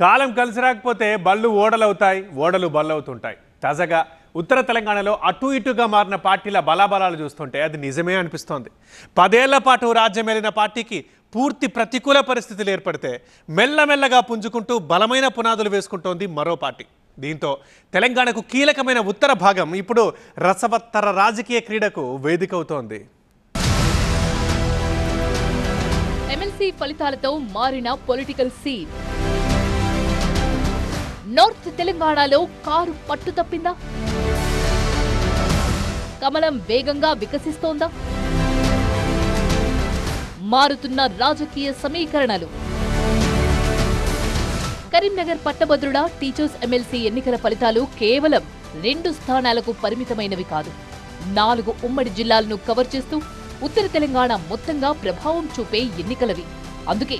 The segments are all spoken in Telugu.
కాలం కలిసి రాకపోతే బళ్ళు ఓడలవుతాయి ఓడలు బళ్ళవుతుంటాయి. తాజాగా ఉత్తర తెలంగాణలో అటు ఇటుగా మారిన పార్టీల బలాబలాలు చూస్తుంటే అది నిజమే అనిపిస్తోంది. పదేళ్ళ పాటు రాజ్యమేలిన పార్టీకి పూర్తి ప్రతికూల పరిస్థితులు ఏర్పడితే మెల్లమెల్లగా పుంజుకుంటూ బలమైన పునాదులు వేసుకుంటోంది మరో పార్టీ. దీంతో తెలంగాణకు కీలకమైన ఉత్తర భాగం ఇప్పుడు రసవత్తర రాజకీయ క్రీడకు వేదిక అవుతోంది ఎమ్మెల్సీ ఫలితాలతో మారిన పొలిటికల్ సీన్. నార్త్ తెలంగాణలో కారు పట్టు తప్పిందా? కమలం వేగంగా వికసిస్తోందా? మారుతున్న రాజకీయ సమీకరణలు. కరీంనగర్ పట్టభద్రుల టీచర్స్ ఎమ్మెల్సీ ఎన్నికల ఫలితాలు కేవలం రెండు స్థానాలకు పరిమితమైనవి కాదు. నాలుగు ఉమ్మడి జిల్లాలను కవర్ చేస్తూ ఉత్తర తెలంగాణ మొత్తంగా ప్రభావం చూపే ఎన్నికలవి. అందుకే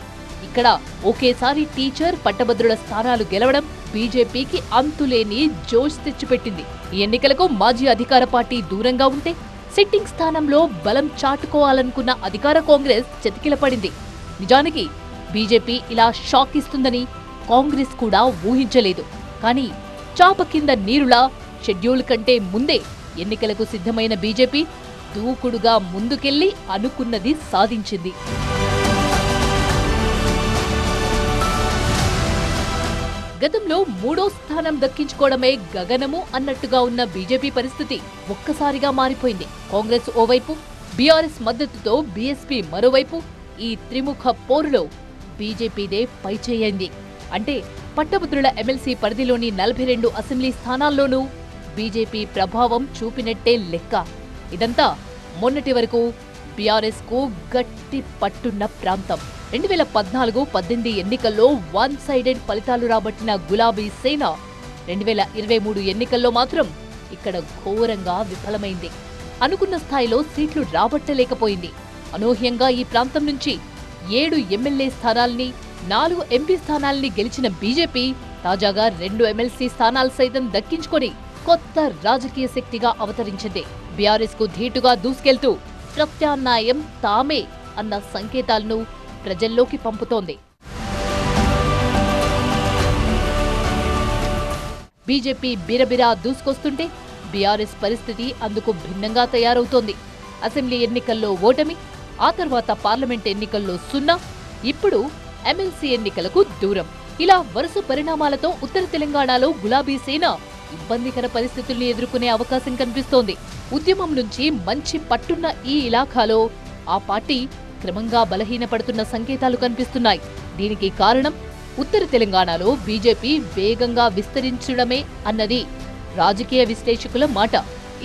ఇక్కడ ఒకేసారి టీచర్ పట్టభద్రుల స్థానాలు గెలవడం బీజేపీకి అంతులేని జోష్ తెచ్చిపెట్టింది. ఈ ఎన్నికలకు మాజీ అధికార పార్టీ దూరంగా ఉంటే సిట్టింగ్ స్థానంలో బలం చాటుకోవాలనుకున్న అధికార కాంగ్రెస్ చతికిలపడింది. నిజానికి బీజేపీ ఇలా షాక్ ఇస్తుందని కాంగ్రెస్ కూడా ఊహించలేదు. కానీ చాప కింద నీరులా షెడ్యూల్ కంటే ముందే ఎన్నికలకు సిద్ధమైన బీజేపీ దూకుడుగా ముందుకెళ్ళి అనుకున్నది సాధించింది. గతంలో మూడో స్థానం దక్కించుకోవడమే గగనము అన్నట్టుగా ఉన్న బీజేపీ పరిస్థితి ఒక్కసారిగా మారిపోయింది. కాంగ్రెస్ ఓవైపు బీఆర్ఎస్ మద్దతుతో బీఎస్పీ మరోవైపు ఈ త్రిముఖ పోరులో బీజేపీదే పైచేయింది అంటే పట్టభద్రుల ఎమ్మెల్సీ పరిధిలోని నలభై రెండు అసెంబ్లీ స్థానాల్లోనూ బీజేపీ ప్రభావం చూపినట్టే లెక్క. ఇదంతా మొన్నటి వరకు బీఆర్ఎస్కు గట్టి పట్టున్న ప్రాంతం. రెండు వేల పద్నాలుగు పద్దెనిమిది ఎన్నికల్లో వన్ సైడెడ్ ఫలితాలు రాబట్టిన గులాబీ సేన రెండు వేల ఇరవై మూడు ఎన్నికల్లో మాత్రం ఇక్కడ ఘోరంగా విఫలమైంది. అనుకున్న స్థాయిలో సీట్లు రాబట్టలేకపోయింది. అనూహ్యంగా ఈ ప్రాంతం నుంచి ఏడు ఎమ్మెల్యే స్థానాల్ని నాలుగు ఎంపీ స్థానాల్ని గెలిచిన బీజేపీ తాజాగా రెండు ఎమ్మెల్సీ స్థానాలు సైతం దక్కించుకొని కొత్త రాజకీయ శక్తిగా అవతరించింది. బీఆర్ఎస్కు ధీటుగా దూసుకెళ్తూ ప్రత్యామ్నాయం తామే అన్న సంకేతాలను ప్రజల్లోకి పంపుతోంది. బీజేపీ బిరబిరా దూసుకొస్తుంటే బీఆర్ఎస్ పరిస్థితి అందుకు భిన్నంగా తయారవుతోంది. అసెంబ్లీ ఎన్నికల్లో ఓటమి ఆ తర్వాత పార్లమెంట్ ఎన్నికల్లో సున్నా ఇప్పుడు ఎమ్మెల్సీ ఎన్నికలకు దూరం. ఇలా వరుస పరిణామాలతో ఉత్తర తెలంగాణలో గులాబీ సేన ఇబ్బందికర పరిస్థితుల్ని ఎదుర్కొనే అవకాశం కనిపిస్తోంది. ఉద్యమం నుంచి మంచి పట్టున్న ఈ ఇలాఖాలో ఆ పార్టీ క్రమంగా బలహీనపడుతున్న సంకేతాలు కనిపిస్తున్నాయి. దీనికి కారణం ఉత్తర తెలంగాణలో బీజేపీ వేగంగా విస్తరించడమే అన్నది. రాజకీయ విశ్లేషకుల మాట.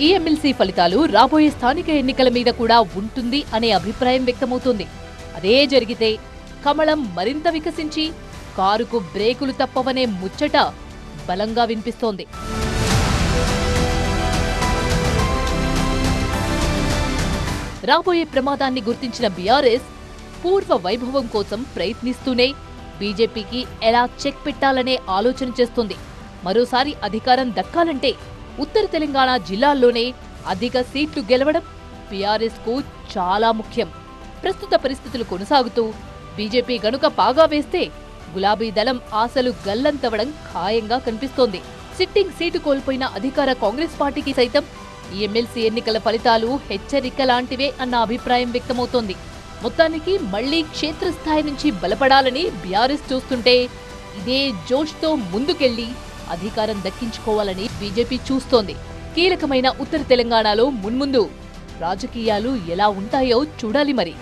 ఈ ఎమ్మెల్సీ ఫలితాలు రాబోయే స్థానిక ఎన్నికల మీద కూడా ఉంటుంది అనే అభిప్రాయం వ్యక్తమవుతోంది. అదే జరిగితే కమలం మరింత వికసించి కారుకు బ్రేకులు తప్పవనే ముచ్చట బలంగా వినిపిస్తోంది. రాబోయే ప్రమాదాన్ని గుర్తించిన బీఆర్ఎస్ పూర్వ వైభవం కోసం ప్రయత్నిస్తూనే బీజేపీకి ఎలా చెక్ పెట్టాలనే ఆలోచన చేస్తుంది. మరోసారి అధికారం దక్కాలంటే ఉత్తర తెలంగాణ జిల్లాల్లోనే అధిక సీట్లు గెలవడం బీఆర్ఎస్కు చాలా ముఖ్యం. ప్రస్తుత పరిస్థితులు కొనసాగుతూ బీజేపీ గనుక పాగా వేస్తే గులాబీ దళం ఆశలు గల్లంతవడం ఖాయంగా కనిపిస్తోంది. సిట్టింగ్ సీటు కోల్పోయిన అధికార కాంగ్రెస్ పార్టీకి సైతం ఎమ్మెల్సీ ఎన్నికల ఫలితాలు హెచ్చరిక లాంటివే అన్న అభిప్రాయం వ్యక్తమవుతోంది. మొత్తానికి మళ్ళీ క్షేత్రస్థాయి నుంచి బలపడాలని బీఆర్ఎస్ చూస్తుంటే ఇదే జోష్తో ముందుకెళ్ళి అధికారం దక్కించుకోవాలని బీజేపీ చూస్తోంది. కీలకమైన ఉత్తర తెలంగాణలో మున్ముందు రాజకీయాలు ఎలా ఉంటాయో చూడాలి మరి.